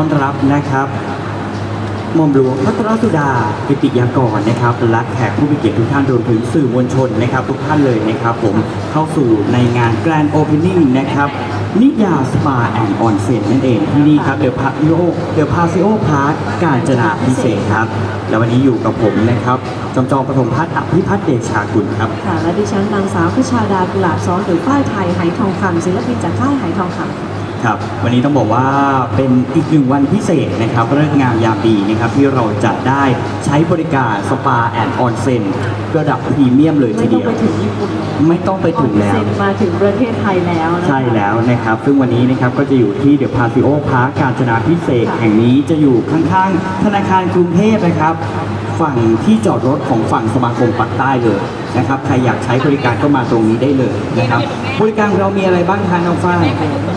ต้อนรับนะครับหม่อมหลวงพัทรสุดากิติยากรนะครับและแขกผู้มีเกียรติทุกท่านรวมถึงสื่อมวลชนนะครับ ทุกท่านเลยนะครับ ผมเข้าสู่ในงานแกรนด์โอเพนนิ่งนะครับนิยาสปาแอนด์ออนเซ็นนั่นเองที่นี่ครับเดอะพาซิโอเดอะพาซิโอพาร์คกาญจนาพิเศษกครับ และวันนี้อยู่กับผมนะครับ จอมจอมปฐมพัฒน์อภิพัฒน์เดชากุลครับ ค่ะ และดิฉันนางสาวพิชาดากุหลาบซ้อนหรือฝ้ายไทยไหทองคำศิลปินจากค่ายไหทองคำ ครับวันนี้ต้องบอกว่าเป็นอีกหนึ่งวันพิเศษนะครับเรื่องงามยามดีนะครับที่เราจะได้ใช้บริการสปาแอนด์ออนเซ็นระดับพรีเมียมเลยไม่ทีต้องเดียวไปถึงญี่ปุ่นไม่ต้องไปถึงแล้วเซ็นมาถึงประเทศไทยแล้วนะคะ ใช่แล้วนะครับ ซึ่งวันนี้นะครับก็จะอยู่ที่เดอะพาซิโอพาร์คกาญจนาพิเศษกแห่งนี้จะอยู่ข้างๆ ธนาคารกรุงเทพนะครับ ฝั่งที่จอดรถของฝั่งสมาคมปักใต้เลย นะครับใครอยากใช้บริการก็มาตรงนี้ได้เลยนะครับบริการของเรามีอะไรบ้างคะน้องฝ้าย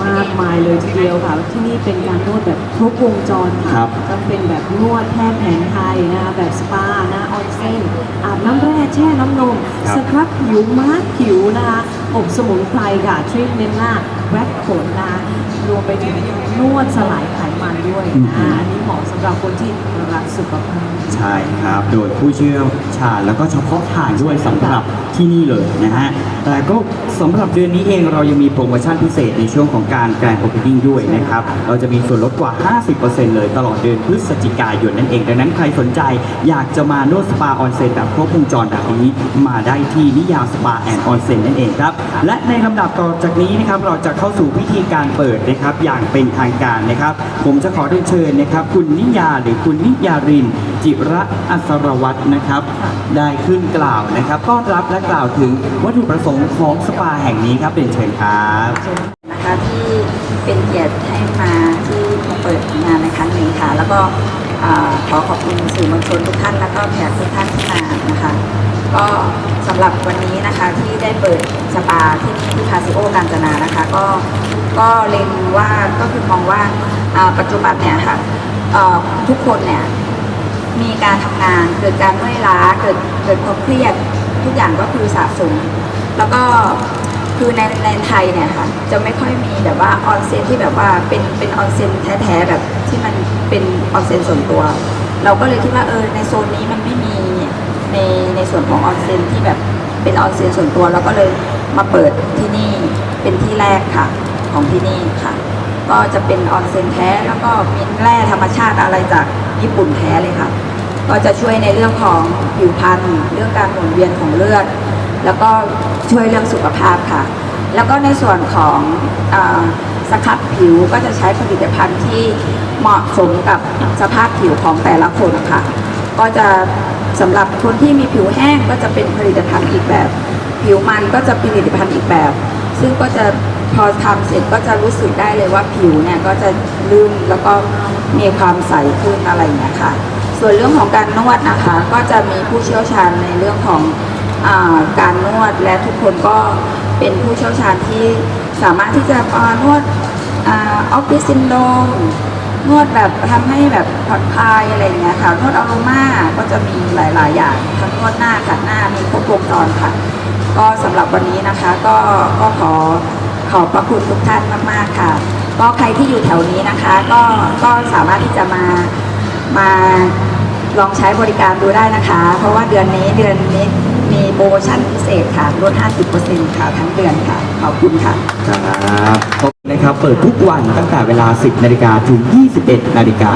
มากมายเลยทีเดียวค่ะ ที่นี่เป็นการนวดแบบครบวงจรครัค่ะบจะเป็นแบบนวดแพทย์แผนไทยนะคะแบบสปานะออนเซนอาบน้ำแร่แช่น้ำนมครับสครับผิวมาสก์ผิวนะคะอบสมุนไพรค่ะทรีทเมนต์หน้าแว็กขนนะคะรวมไปถึงนวดสลายไขมัน ด้วยนะอันนี้เหมาะสำหรับคนที่รักสุขภาพ ใช่ครับ โดยผู้เชี่ยวชาญแล้วก็เฉพาะทางด้วยสำหรับที่นี่เลยนะฮะ แต่ก็สำหรับเดือนนี้เองเรายังมีโปรโมชั่นพิเศษในช่วงของการแกรนด์โอเพนนิ่งด้วยนะครับ เราจะมีส่วนลดกว่า 50%เลยตลอดเดือนพฤศจิกายนนั่นเอง ดังนั้นใครสนใจอยากจะมานวดสปาออนเซ็นแบบครบวงจรแบบนี้ มาได้ที่นิยาสปาแอนด์ออนเซ็นนั่นเองครับ และในลำดับต่อจากนี้นะครับเราจะเข้าสู่พิธีการเปิดนะครับอย่างเป็นทางการนะครับ ผมจะขอเรียนเชิญนะครับ คุณนิยาหรือคุณนิยาริน จิระอัศรวัตรนะครับ ได้ขึ้นกล่าวนะครับต้อนรับและกล่าวถึงวัตถุประสงค์ของสปาแห่งนี้ครับเป็นเชิญครับนะคะที่เป็นเกียรติให้มาที่มาเปิดงานในครั้งนี้ค่ะ แล้วก็ขอขอบคุณสื่อมวลชนทุกท่านแล้วก็แขกทุกท่านที่มานะคะ ก็สำหรับวันนี้นะคะที่ได้เปิดสปาที่นี่ที่คาสิโอกาญจนานะคะ ก็ก็เล็งว่าก็คือมองว่าปัจจุบันเนี่ยค่ะทุกคนเนี่ย มีการทำงาน เกิดการเมื่อยล้าเกิดเกิดความเครียดทุกอย่างก็คือสะสม แล้วก็คือในในไทยเนี่ยค่ะจะไม่ค่อยมีแบบว่าออนเซ็นที่แบบว่าเป็นเป็นออนเซ็นแท้ๆแบบที่มันเป็นออนเซ็นส่วนตัว เราก็เลยคิดว่าเออในโซนนี้มันไม่มีในในส่วนของออนเซ็นที่แบบเป็นออนเซ็นส่วนตัวเราก็เลยมาเปิดที่นี่เป็นที่แรกค่ะของที่นี่ค่ะ ก็จะเป็นออนเซ็นแท้แล้วก็มีแร่ธรรมชาติอะไรจาก ญี่ปุ่นแท้เลยค่ะ ก็จะช่วยในเรื่องของผิวพรรณเรื่องการหมุนเวียนของเลือด แล้วก็ช่วยเรื่องสุขภาพค่ะ แล้วก็ในส่วนของอสครับผิวก็จะใช้ผลิตภัณฑ์ที่เหมาะสมกับสภาพผิวของแต่ละคนค่ะ ก็จะสำหรับคนที่มีผิวแห้งก็จะเป็นผลิตภัณฑ์อีกแบบ ผิวมันก็จะเป็นผลิตภัณฑ์อีกแบบ ซึ่งก็จะพอทำเสร็จก็จะรู้สึกได้เลยว่าผิวเนี่ยก็จะลื่นแล้วก็ มีความใสขึ้นอะไรอย่างเงี้ยค่ะ ส่วนเรื่องของการนวดนะคะก็จะมีผู้เชี่ยวชาญในเรื่องของอการนวดและทุกคนก็เป็นผู้เชี่ยวชาญที่สามารถที่จะอ่านวดออฟฟิศซินโดมนวดแบบทำให้แบบผ่อนคลายอะไรอย่างเงี้ยค่ะนวดอโรมาก็จะมีหลาย ๆ อย่างทั้งนวดหน้าขัดหน้ามีครบวงจรค่ะ ก็สำหรับวันนี้นะคะก็ก็ขอขอบพระคุณทุกท่านมาก ๆ ค่ะ ก็ใครที่อยู่แถวนี้นะคะ ก็ก็สามารถที่จะมามาลองใช้บริการดูได้นะคะ เพราะว่าเดือนนี้เดือนนี้มีโปรโมชั่นพิเศษค่ะลด 50%ค่ะทั้งเดือนค่ะ ขอบคุณค่ะครับขอบคุณนะครับ เปิดทุกวันตั้งแต่เวลา 10 นาฬิกาถึง 21 นาฬิกา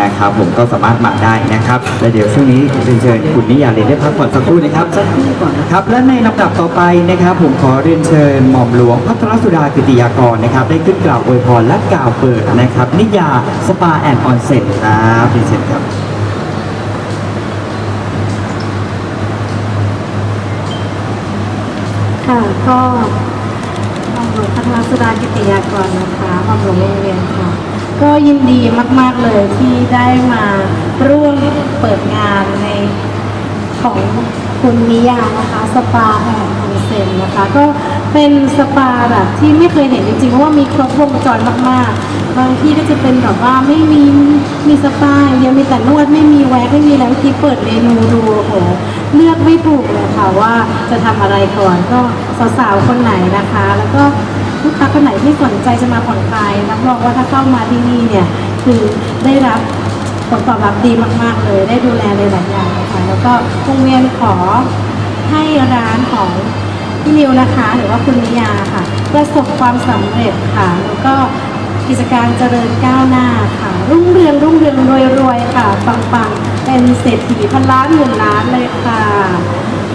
นะครับผมก็สามารถมาได้นะครับและเดี๋ยวช่วงนี้เรียนเชิญคุณนิยาเรนได้พักผ่อนสักครู่นะครับสักครู่ก่อนนะคะครับและในลำดับต่อไปนะครับ ผมขอเรียนเชิญหม่อมหลวงพัทรสุดากิติยากรนะครับ ได้ขึ้นกล่าวอวยพรและกล่าวเปิดนะครับ นิยาสปาแอนด์ออนเซ็นครับเรียนเชิญครับค่ะก็หม่อมหลวงพัทรสุดากิติยากรนะคะหม่อมหลวงโรงเรียนค่ะ ก็ยินดีมาก ๆ เลยที่ได้มาร่วมเปิดงานในของคุณนิยานะคะสปาแอนด์คอนเซนนะคะ ก็เป็นสปาแบบที่ไม่เคยเห็นจริงๆเพราะว่ามีครบวงจรมากๆ บางที่ก็จะเป็นแบบว่าไม่มีมีสปาเดียวมีแต่นวดไม่มีแว็กไม่มีอะไรเมื่เปิดเมนูดูโอ้โหเลือกไม่ถูกเลยค่ะว่าจะทำอะไรก่อนก็สาวๆคนไหนนะคะ แล้วก็ ค้าคนไหนที่สนใจจะมาผ่อนคลายรับรองว่าถ้าเข้ามาที่นี่เนี่ยคือได้รับผลตอบรับดีมาก ๆ เลย ได้ดูแลในหลายอย่างนะคะแล้วก็วงเวียนขอให้ร้านของพี่นิวนะคะ หรือว่าคุณนิยาค่ะ ประสบความสำเร็จค่ะ แล้วก็กิจการเจริญก้าวหน้าค่ะ รุ่งเรืองรุ่งเรืองรวยรวยค่ะ ปังๆเป็นเศรษฐีพันล้านหมื่นล้านเลยค่ะ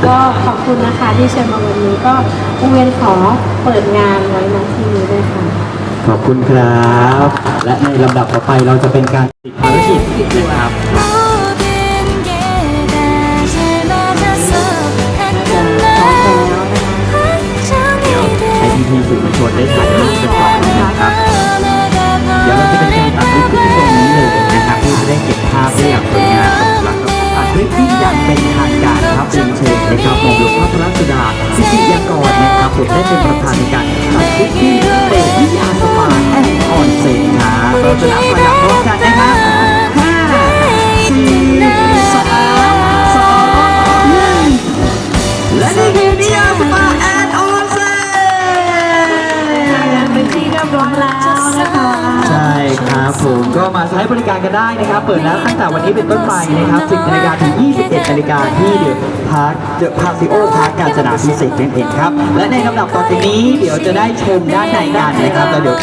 ก็ขอบคุณนะคะที่เชิญมาวันนี้ก็วงเวียนขอเปิดงานไว้ณที่นี้ด้วยค่ะ ขอบคุณครับ และในลำดับต่อไปเราจะเป็นการติดภารกิจนะครับ 모든 게 다 잘 맞아서 가끔은 เดี๋ยว 걱정이 ให้พี่ๆสื่อมวลชนได้ถ่ายรูปกันก่อนนะครับ เดี๋ยวเราจะเป็นการตัดคลิปที่ตรงนี้เลยนะครับเพื่อจะได้เก็บภาพได้อย่างสวยงามแล้วก็ตัดคลิปที่อย่างเป็นทางการ ครับเรียนเชิญนะครับหม่อมหลวงพ่อพระสุดาสิริยากรนะครับผมได้เป็นประธานในการจัดพิธีเปิดวิทยาสปาแอนออนเซ็นครับเราจะนับถอยหลับพร้อมกันนะครับ ครับผมก็มาใช้บริการกันได้นะครับ เปิดแล้วตั้งแต่วันนี้เป็นต้นไปนะครับ 10นาฬิกาถึง 21นาฬิกาที่เดอะพาร์คเดอะพาซิโอพาร์คกาญจนาพิเศษนั่นเองครับ และในลำดับต่อไปนี้เดี๋ยวจะได้ชมด้านในกันนะครับแล้วเดี๋ยว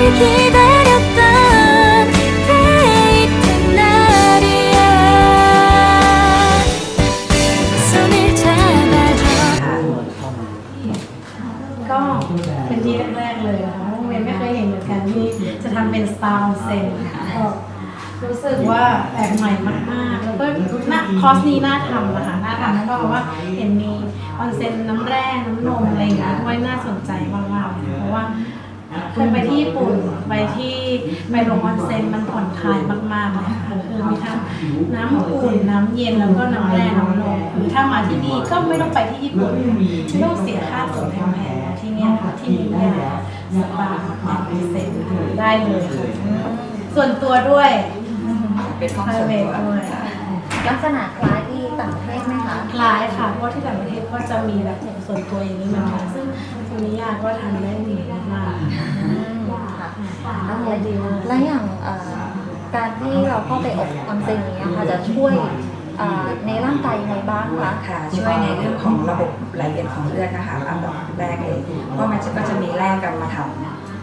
우리 기다렸던 데이트 날이야 손을 잡아줘 ก็เป็นที่แรกๆเลยนะคะโรงเรียนไม่เคยเห็นเหมือนกันที่จะทำเป็นสตาร์เซนก็รู้สึกว่าแปลกใหม่มากๆ แล้วก็น่าคอร์สนี้น่าทำนะคะน่าทำแล้วก็เพราะว่าเห็นมีออนเซ็นน้ำแร่น้ำนมอะไรอย่างเงี้ยด้วยน่าสนใจมากๆเลยเพราะว่า เคยไปที่ญี่ปุ่นไปที่ไปโรงออนเซ็นมันผ่อนคลายมากๆเลยค่ะคือมีทั้งน้ำอุ่นน้ำเย็นแล้วก็น้ำแร่น้ำนมคือถ้ามาที่นี่ก็ไม่ต้องไปที่ญี่ปุ่นไม่ต้องเสียค่าตั๋วแพงๆที่เนี่ยค่ะที่นี่เนี่ยสปาแอนด์เซ็นได้เลยค่ะส่วนตัวด้วยเป็นห้องไพรส่วนเวตัทวด้วยลักษณะคล้าย ที่ต่างประเทศไหมคะคล้ายค่ะ เพราะว่าที่ต่างประเทศก็จะมีแบบของส่วนตัวอย่างนี้เหมือนกันซึ่งคุณนิยาก็ทำได้ดีมากอืมค่ะๆทำได้ดีมากและอย่างเอ่อการที่เราเข้าไปอบออนเซ็นอย่างเงี้ยค่ะจะช่วยเอ่อในร่างกายยังไงบ้างคะค่ะ ช่วยในเรื่องของระบบไหลเวียนของเลือดนะคะอันดับแรกเลยเพราะมันจะก็จะมีแร่กรรมฐาน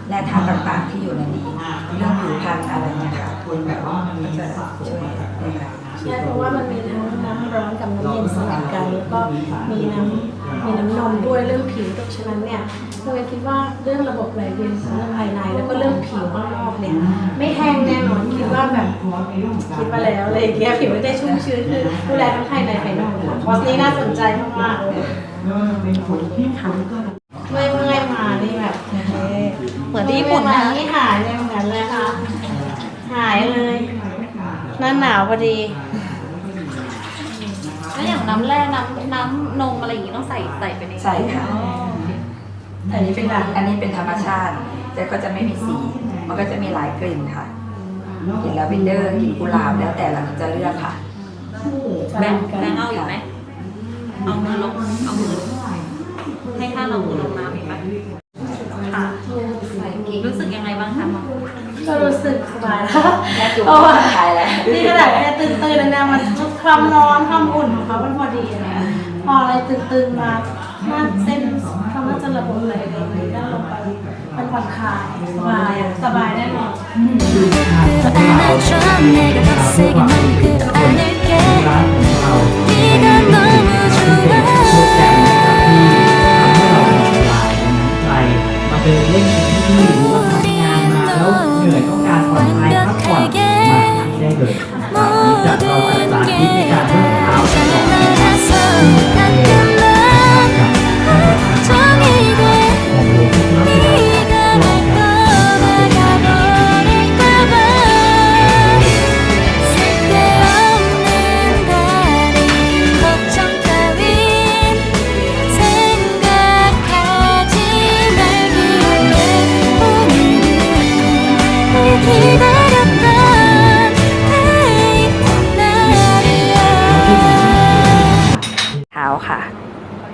แร่ธาตุต่างๆที่อยู่ในนี้ เรื่องผิวพรรณอะไรเนี่ยค่ะก็จะช่วยได้หลาย ใช่เพราะว่ามันมีทั้งน้ำร้อนกับน้ำเย็นสลับกันแล้วก็มีน้ำมีน้ำนมด้วยเรื่องผิวตรงฉะนั้นเนี่ยเราคิดว่าเรื่องระบบไหลเวียนของเรื่องภายในแล้วก็เรื่องผิวข้างนอกเนี่ยไม่แห้งแน่นอนคิดว่าแบบคิดมาแล้วอะไรอย่างเงี้ยผิวไม่ได้ชุ่มชื้นคือดูแลทั้งภายในภายนอกคอร์สนี้น่าสนใจมากๆเลยค่ะเมื่อยเมื่อยมานี่แบบเฮ้ยเหมือนที่ญี่ปุ่นมานะนี่หายเลยเหมือนกันเลยค่ะหายเลย หน้าหนาวพอดี แล้วอย่างน้ำแร่น้ำน้ำนมอะไรอย่างงี้ต้องใส่ใส่ไปในใส่ค่ะ อ๋อโอเคอันนี้เป็นแบบอันนี้เป็นธรรมชาติแต่ก็จะไม่มีสี มันก็จะมีหลายกลิ่นค่ะกลิ่นลาเวนเดอร์กลิ่นกุหลาบแล้วแต่เราจะเลือกค่ะ แบงค์แบงค์เอาอีกไหมเอามือลงเอามือให้ข้างเรามือลงน้ำอีกไหมค่ะรู้สึกยังไงบ้างคะ ก็รู้สึกสบายแล้ว แม่จุ๊บ เพราะว่า ถ่ายแล้ว นี่ขนาดแค่ตื่นตื่นๆนะมันความร้อนความอุ่นของเขามันพอดีนะพออะไรตื่นตื่นๆมาหน้าเส้นเขาน่าจะระบบอะไรอะไรก็ลงไป มันผ่อนคลายสบายอะสบายแน่นอน 그 안아줘 내가 더 세게 널 끌어안을 ค่ะ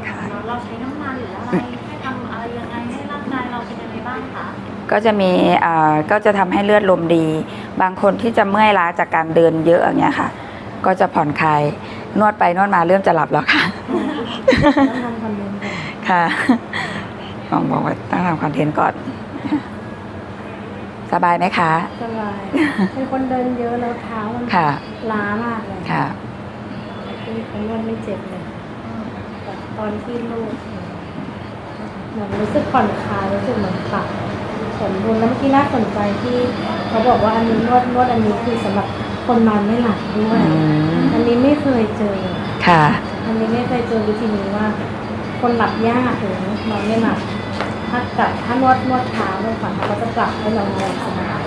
ค่ะ เราใช้น้ำมันหรืออะไรให้ทำอะไรยังไงให้ร่างกายเราเป็นยังไงบ้างคะ ก็จะมีเอ่อก็จะทำให้เลือดลมดี บางคนที่จะเมื่อยล้าจากการเดินเยอะอย่างเงี้ยค่ะ ก็จะผ่อนคลายนวดไปนวดมาเริ่มจะหลับแล้วค่ะค่ะลองบอกว่าต้องทำคอนเทนต์ก่อน สบายไหมคะ สบายเป็นคนเดินเยอะแล้วเท้ามันค่ะ ล้ามากเลยค่ะคือเขานวดไม่เจ็บเลยแต่ตอนที่ลูกเหมือนรู้สึกผ่อนคลายรู้สึกเหมือนปรับสมดุลแล้วเมื่อกี้น่าสนใจที่เขาบอกว่าอันนี้นวดนวดอันนี้คือสำหรับคนนอนไม่หลับด้วยอืมอันนี้ไม่เคยเจอค่ะ อันนี้ไม่เคยเจอวิธีนี้ว่า คนหลับยากหรือนอนไม่หลับถ้ากลับถ้านวดนวดเท้านวดฝ่าเท้าก็จะกลับให้เรานอนสบาย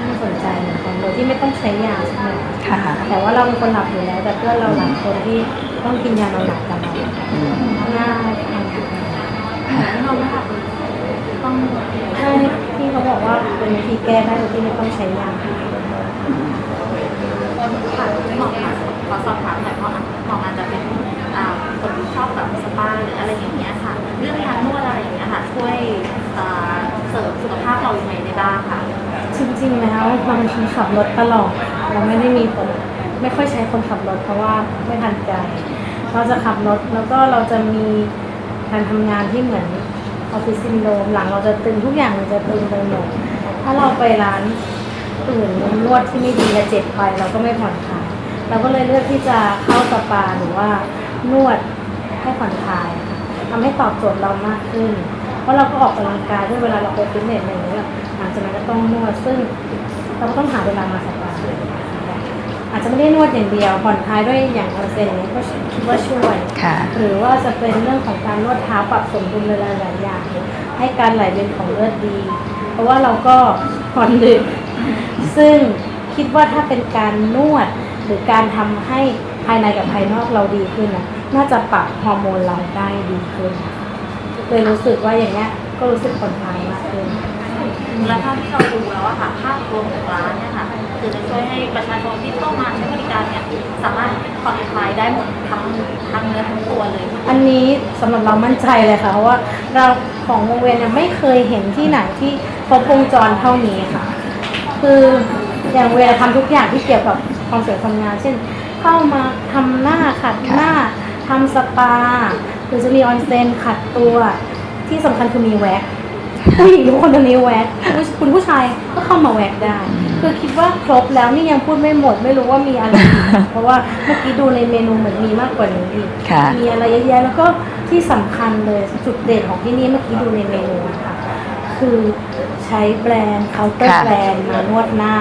น่าสนใจเหมือนกันโดยที่ไม่ต้องใช้ยาใช่ไหมค่ะ แต่ว่าเราเป็นคนหลับอยู่แล้ว แต่เพื่อนเราหลายคนที่ ต้องกินยานอนหลับกันเราอืมง่ายทำไม่นอนไม่หลับต้องใช่ที่เขาบอกว่าเป็นวิธีแก้ได้โดยที่ไม่ต้องใช้ยาค่ะหมอคะขอสอบถามหน่อยเพราะหมออาจจะเป็นอ่าคนที่ชอบแบบสปาหรืออะไรอย่างเงี้ยค่ะ เรื่องการนวดอะไรอย่างเงี้ยค่ะ ช่วยอ่าเสริมสุขภาพเรายังไงได้บ้างคะจริงๆแล้วเราเป็นคนขับรถตลอดเราไม่ได้มีคนไม่ค่อยใช้คนขับรถเพราะว่าไม่ทันใจ เราจะขับรถแล้วก็เราจะมีการทำงานที่เหมือนออฟฟิศซินโดมหลังเราจะตึงทุกอย่างมันจะตึงไปหมดถ้าเราไปร้านอื่นนวดที่ไม่ดีจะเจ็บไปเราก็ไม่ผ่อนคลายเราก็เลยเลือกที่จะเข้าสปาหรือว่านวดให้ผ่อนคลายทำให้ตอบโจทย์เรามากขึ้น เพราะเราก็ออกกำลังกายด้วยเวลาเราไปฟิตเนสอะไรอย่างเงี้ยหลังจากนั้นก็ต้องนวดซึ่งเราก็ต้องหาเวลามาสปา อาจจะไม่ได้นวดอย่างเดียวผ่อนคลายด้วยอย่างออนเซ็นอย่างนี้ก็คิดว่าช่วย ค่ะ หรือว่าจะเป็นเรื่องของการนวดเท้าปรับสมดุลหลายๆอย่างให้การไหลเวียนของเลือดดี เพราะว่าเราก็ผ่อนดึกซึ่งคิดว่าถ้าเป็นการนวดหรือการทำให้ภายในกับภายนอกเราดีขึ้นนะน่าจะปรับฮอร์โมนเราได้ดีขึ้นเลยรู้สึกว่าอย่างเงี้ยก็รู้สึกผ่อนคลายมากขึ้นแล้วเท่าที่เราดูแล้วอะค่ะภาพรวมของร้านเนี่ยค่ะ คือจะช่วยให้ประชาชนที่เข้ามาใช้บริการเนี่ยสามารถผ่อนคลายได้หมดทั้งทั้งเนื้อทั้งตัวเลยอันนี้สำหรับเรามั่นใจเลยค่ะเพราะว่าเราของวงเวียนเนี่ยไม่เคยเห็นที่ไหนที่ครบวงจรเท่านี้ค่ะ คืออย่างเวลาทำทุกอย่างที่เกี่ยวกับความสวยความงามเช่น เข้ามาทำหน้าขัดหน้าทำสปาหรือจะมีออนเซนขัดตัวที่สำคัญคือมีแว็กซ์ ผู้หญิงทุกคนตอนนี้แว็กซ์ผู้คุณผู้ชายก็เข้ามาแว็กซ์ได้คือคิดว่าครบแล้วนี่ยังพูดไม่หมดไม่รู้ว่ามีอะไรอีกเพราะว่าเมื่อกี้ดูในเมนูเหมือนมีมากกว่านี้อีกค่ะมีอะไรเยอะแยะแล้วก็ที่สำคัญเลยจุดเด่นของที่นี่เมื่อกี้ดูในเมนูนะคะคือใช้แบรนด์เคาน์เตอร์ค่ะแบรนด์มานวดหน้า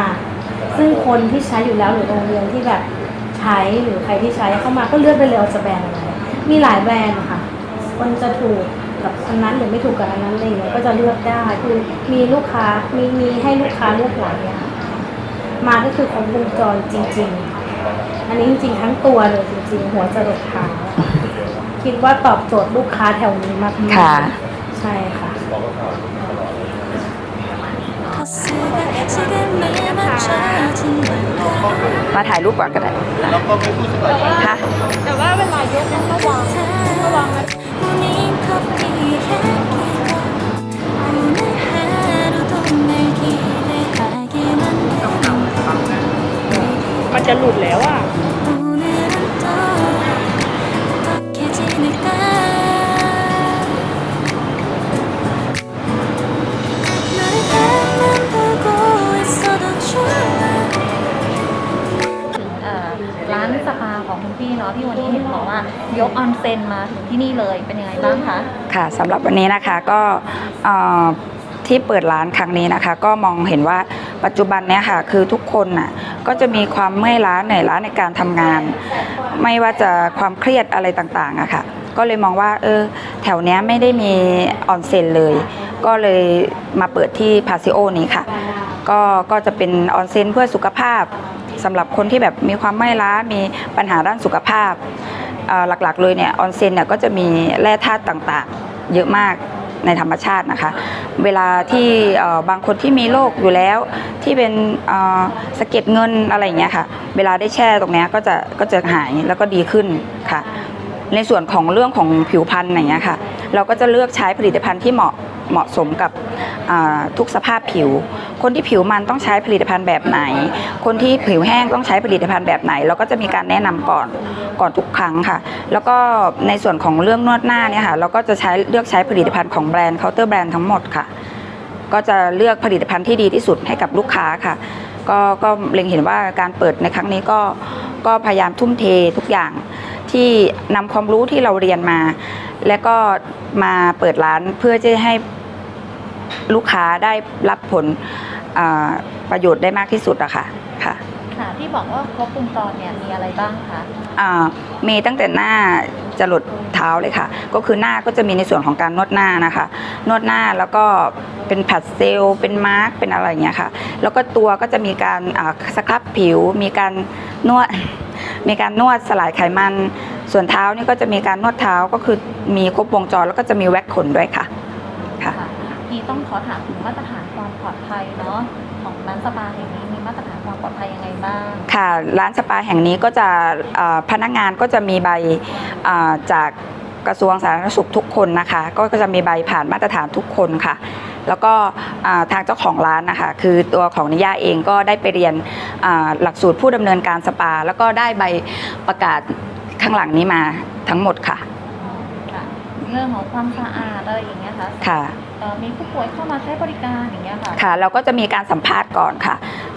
ซึ่งคนที่ใช้อยู่แล้วหรือโรงเรียนที่แบบใช้หรือใครที่ใช้เข้ามาก็เลือกไปเลยว่าจะแบรนด์อะไรมีหลายแบรนด์ค่ะคนจะถูก กับอันนั้นหรือไม่ถูกกับอันนั้นอะไรอย่างเลยก็จะเลือกได้คือมีลูกค้ามีมีให้ลูกค้าเลือกหลายอย่างมาก็คือของวงจรจริง ๆ อันนี้จริงๆทั้งตัวเลยจริง ๆ หัวจะหลดเท้าคิดว่าตอบโจทย์ลูกค้าแถวนี้มากๆค่ะใช่ค่ะ มาถ่ายรูปก่อนก็ได้ค่ะแต่ว่าเวลายกต้องระวังระวังนะมันจะหลุดแล้วอะานสปาของคุณพี่เนาะที่วันนี้เห็นบอกว่ายกออนเซ็นมาถึงที่นี่เลยเป็นยังไงบ้างคะค่ะสำหรับวันนี้นะคะก็ที่เปิดร้านครั้งนี้นะคะ ก็มองเห็นว่าปัจจุบันเนี้ยค่ะคือทุกคนน่ะก็จะมีความเมื่อยล้าเหนื่อยล้าในการทำงาน ไม่ว่าจะความเครียดอะไรต่างๆอะค่ะ ก็เลยมองว่าเออแถวเนี้ยไม่ได้มีออนเซ็นเลย ก็เลยมาเปิดที่พาซิโอนี้ค่ะ ก็ก็จะเป็นออนเซ็นเพื่อสุขภาพ สำหรับคนที่แบบมีความเมื่อยล้ามีปัญหาด้านสุขภาพหลักๆ เลยเนี่ยออนเซ็นเนี่ยก็จะมีแร่ธาตุต่างๆ เยอะมากในธรรมชาตินะคะ เวลาที่บางคนที่มีโรคอยู่แล้ว ที่เป็นสะเก็ดเงินอะไรอย่างเงี้ยค่ะ เวลาได้แช่ตรงนี้ก็จะก็จะหายแล้วก็ดีขึ้นค่ะ ในส่วนของเรื่องของผิวพรรณอย่างเงี้ยค่ะ เราก็จะเลือกใช้ผลิตภัณฑ์ที่เหมาะ เหมาะสมกับทุกสภาพผิว คนที่ผิวมันต้องใช้ผลิตภัณฑ์แบบไหน คนที่ผิวแห้งต้องใช้ผลิตภัณฑ์แบบไหน เราก็จะมีการแนะนำก่อนก่อนทุกครั้งค่ะ แล้วก็ในส่วนของเรื่องนวดหน้าเนี่ยค่ะเราก็จะใช้เลือกใช้ผลิตภัณฑ์ของแบรนด์เคาน์เตอร์แบรนด์ทั้งหมดค่ะ ก็จะเลือกผลิตภัณฑ์ที่ดีที่สุดให้กับลูกค้าค่ะ ก็ก็เล็งเห็นว่าการเปิดในครั้งนี้ก็ก็พยายามทุ่มเททุกอย่าง ที่นำความรู้ที่เราเรียนมา และก็มาเปิดร้านเพื่อจะให้ลูกค้าได้รับผลประโยชน์ได้มากที่สุดอะค่ะค่ะ ค่ะที่บอกว่าครบวงจรเนี่ยมีอะไรบ้างคะอ่ามีตั้งแต่หน้าจะหลดเท้าเลยค่ะ ก็คือหน้าก็จะมีในส่วนของการนวดหน้านะคะ นวดหน้าแล้วก็เป็นผัดเซลล์เป็นมาร์กเป็นอะไรอย่างเงี้ยค่ะ แล้วก็ตัวก็จะมีการอ่าสครับผิว มีการนวดมีการนวดสลายไขมัน ส่วนเท้านี่ก็จะมีการนวดเท้าก็คือมีครบวงจรแล้วก็จะมีแว็กขนด้วยค่ะค่ะค่ะพี่ต้องขอถามถึงมาตรฐานความปลอดภัยเนาะของร้านสปาแห่งนี้มีมาตรฐาน ความปลอดภัยยังไงบ้าง ค่ะ ร้านสปาแห่งนี้ก็จะเอ่อพนักงานก็จะมีใบเอ่อจากกระทรวงสาธารณสุขทุกคนนะคะ ก็จะมีใบผ่านมาตรฐานทุกคนค่ะ แล้วก็อ่าทางเจ้าของร้านนะคะ คือตัวของนิย่าเองก็ได้ไปเรียนอ่าหลักสูตรผู้ดำเนินการสปา แล้วก็ได้ใบประกาศข้างหลังนี้มาทั้งหมดค่ะค่ะเรื่องของความสะอาดอะไรอย่างเงี้ยค่ะค่ะเอ่อ มีผู้ป่วยเข้ามาใช้บริการอย่างเงี้ยค่ะค่ะ เราก็จะมีการสัมภาษณ์ก่อนค่ะ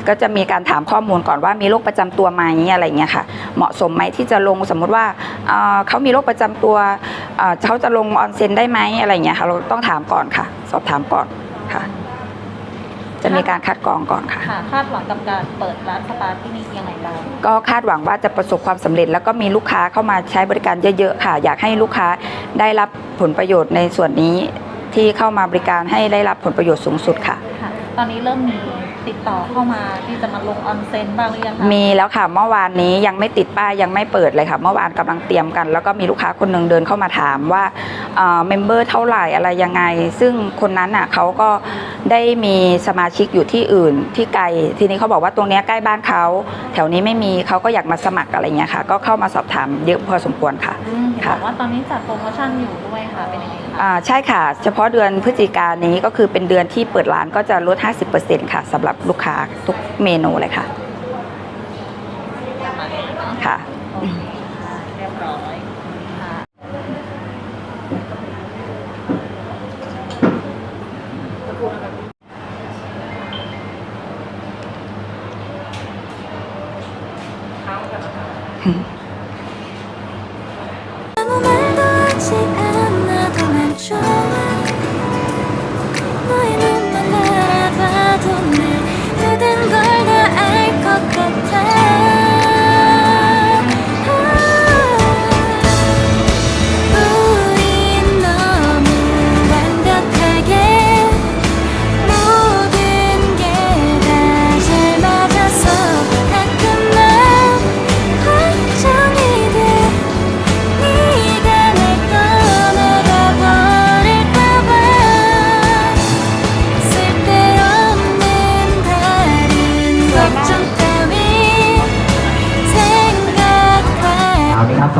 ก็จะมีการถามข้อมูลก่อนว่ามีโรคประจำตัวไหมอะไรอย่างเงี้ยค่ะ เหมาะสมไหมที่จะลงสมมุติว่าเอ่อเขามีโรคประจำตัวเอ่อเขาจะลงออนเซ็นได้ไหมอะไรอย่างเงี้ยค่ะ เราต้องถามก่อนค่ะ สอบถามก่อนค่ะ จะมีการคัดกรองก่อนค่ะ ค่ะคาดหวังกับการเปิดร้านสปาที่นี่ยังไงบ้างก็คาดหวังว่าจะประสบความสำเร็จ แล้วก็มีลูกค้าเข้ามาใช้บริการเยอะๆค่ะ อยากให้ลูกค้าได้รับผลประโยชน์ในส่วนนี้ ที่เข้ามาบริการให้ได้รับผลประโยชน์สูงสุดค่ะ ค่ะ ตอนนี้เริ่มมีติดต่อเข้ามาที่จะมาลงออนเซ็นบ้างหรือยังคะมีแล้วค่ะเมื่อวานนี้ยังไม่ติดป้ายยังไม่เปิดเลยค่ะ เมื่อวานกำลังเตรียมกัน แล้วก็มีลูกค้าคนหนึ่งเดินเข้ามาถามว่าเมมเบอร์เท่าไหร่อะไรยังไง ซึ่งคนนั้นอะเขาก็ได้มีสมาชิกอยู่ที่อื่นที่ไกล ทีนี้เขาบอกว่าตรงเนี้ยใกล้บ้านเขาแถวนี้ไม่มีเขาก็อยากมาสมัครอะไรเงี้ยค่ะ ก็เข้ามาสอบถามเยอะพอสมควรค่ะ อืมเห็นค่ะบอกว่าตอนนี้จัดโปรโมชั่นอยู่ด้วยค่ะเป็นยังไงคะอ่า ใช่ค่ะ เฉพาะเดือนพฤศจิกายนนี้ก็คือเป็นเดือนที่เปิดร้านก็จะลด 50%ค่ะสำหรับลูกค้าทุกเมนูเลยค่ะค่ะ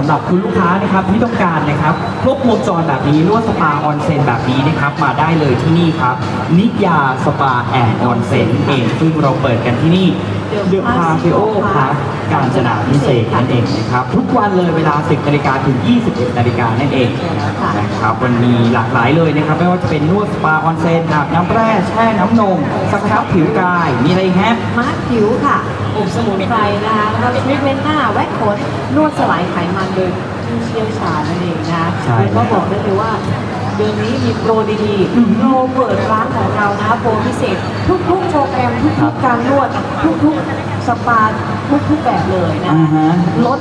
ำหรับคุณลูกค้านะครับที่ต้องการนะครับครบวงจรแบบนี้นวดสปาออนเซ็นแบบนี้นะครับมาได้เลยที่นี่ครับนิยาสปาแอนด์ออนเซ็นเองซึ่งเราเปิดกันที่นี่ เดอะพาเฟโอพาร์คการจนาพิเศษกนั่นเองนะครับ ทุกวันเลยเวลา 10นาฬิกาถึง 21นาฬิกานั่นเองนะครับวันนี้หลากหลายเลยนะครับ ไม่ว่าจะเป็นนวดสปาออนเซ็นอาบน้ำแร่แช่น้ำนมสักครับผิวกาย มีอะไรอีกฮะมาร์คผิวค่ะอบสมุนไพรนะคะแล้วก็ทรีทเมนต์หน้าแว็กขนนวดสลายไขมันโดยผู้เชี่ยวชาญนั่นเองนะใช่แล้วก็บอกได้เลยว่า เดือนนี้มีโปรดีๆโปรเปิดร้านของเรานะโปรพิเศษ ทุกๆโปรแกรมทุกๆการนวดทุกๆ สปาทุกๆแบบเลยนะอ่าฮะลด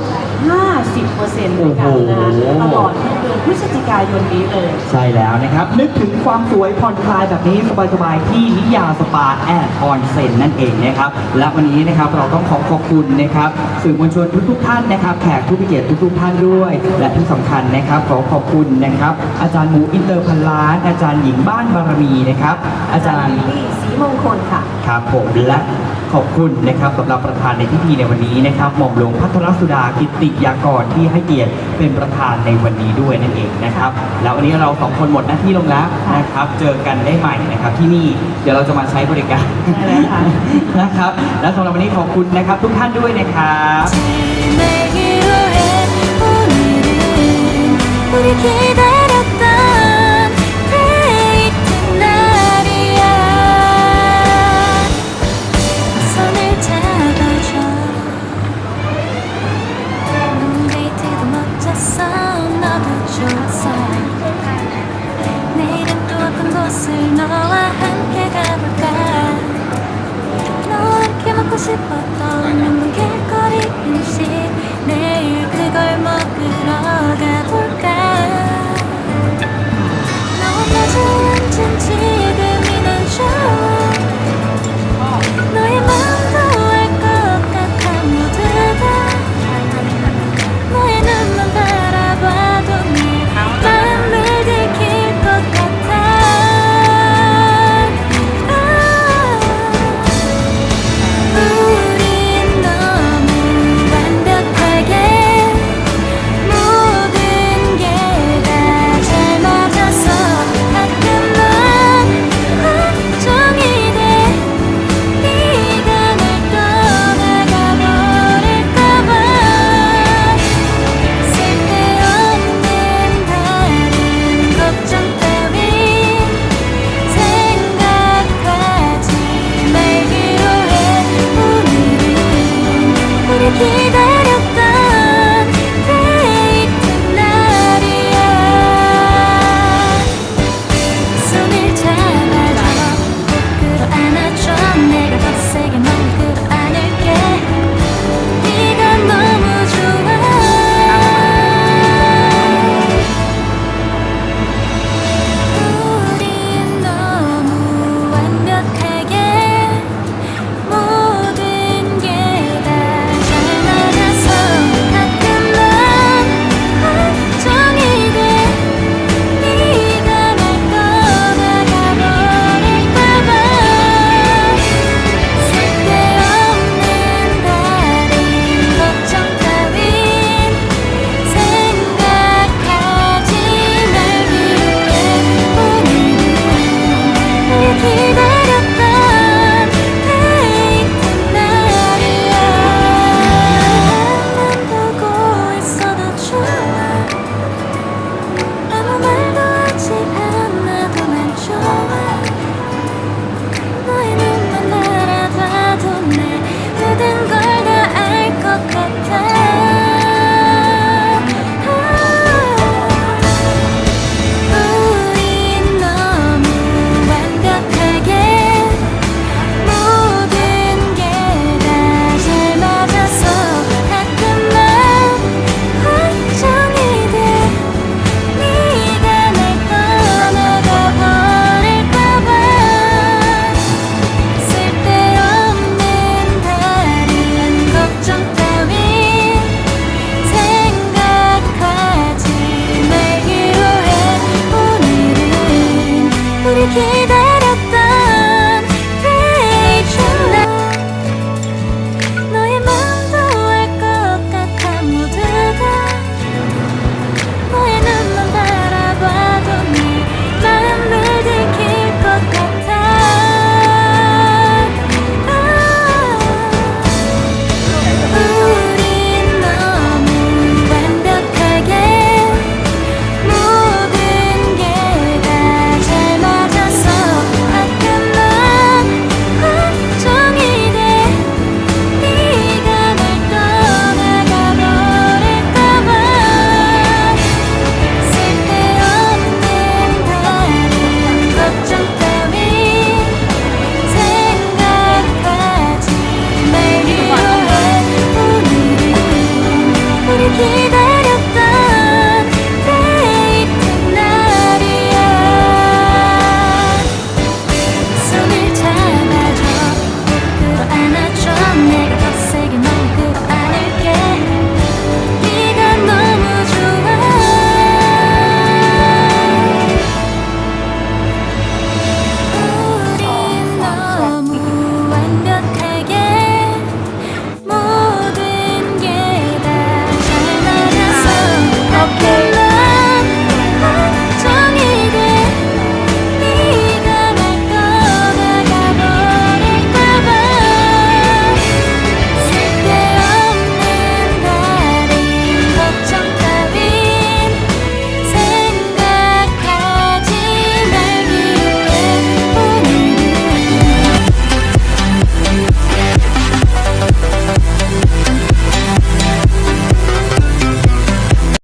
50%ด้วยกันนะโอ้โห ตลอดทั้งเดือนพฤศจิกายนนี้เลย ใช่แล้วนะครับ นึกถึงความสวยผ่อนคลายแบบนี้สบายๆที่นิยาสปาแอดออนเซนนั่นเองนะครับ และวันนี้นะครับเราต้องขอขอบคุณนะครับสื่อมวลชนทุกๆท่านนะครับแขกผู้มีเกียรติทุกๆท่านด้วย และที่สำคัญนะครับขอขอบคุณนะครับ อาจารย์หมูอินเตอร์พันล้านอาจารย์หญิงบ้านบารมีนะครับอาจารย์ ลิลลี่สีมงคลค่ะ ครับผมและ ขอบคุณนะครับสำหรับประธานในพิธีในวันนี้นะครับหม่อมหลวงพัทรสุดากิติยากรที่ให้เกียรติเป็นประธานในวันนี้ด้วยนั่นเองนะครับ แล้ววันนี้เราสองคนหมดหน้าที่ลงแล้วนะครับ เจอกันได้ใหม่นะครับที่นี่เดี๋ยวเราจะมาใช้บริการนะครับ และสำหรับวันนี้ขอบคุณนะครับทุกท่านด้วยนะครับ